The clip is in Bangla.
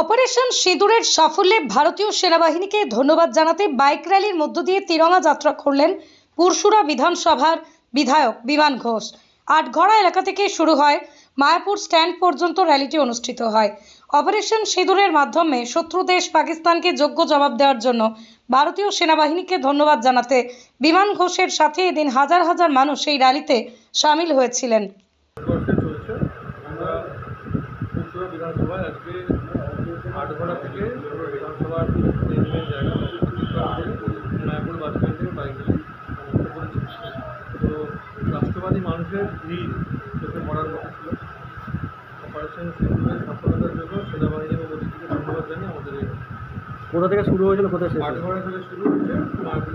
অপারেশন সিঁদুরের সাফল্যে ভারতীয় সেনাবাহিনীকে ধন্যবাদ জানাতে বাইক র্যালির মধ্য দিয়ে তিরঙ্গা যাত্রা করলেন পুরসুরা বিধানসভার বিধায়ক বিমান ঘোষ। আটঘড়া এলাকা থেকে শুরু হয় মায়াপুর স্ট্যান্ড পর্যন্ত র্যালিটি অনুষ্ঠিত হয়। অপারেশন সিঁদুরের মাধ্যমে শত্রু দেশ পাকিস্তানকে যোগ্য জবাব দেওয়ার জন্য ভারতীয় সেনাবাহিনীকে ধন্যবাদ জানাতে বিমান ঘোষের সাথে এদিন হাজার হাজার মানুষ এই র্যালিতে সামিল হয়েছিলেন। বিধানসভায় আজকে আটঘড়া থেকে বিধানসভার মেন জায়গা মায়াপুর বাস স্ট্যান্ড থেকে বাইক করেছি। তো রাষ্ট্রবাদী মানুষের ভিড় চোখে পড়ার মতো ছিল। অপারেশন সিন্ধুরের সফলতার জন্য সেনাবাহিনী এবং মোদীজিকে ধন্যবাদ জানিয়ে আমাদের কোথা থেকে শুরু হয়েছিল? কোথায় হয়েছে? আটঘড়া থেকে শুরু হচ্ছে মায়াপুর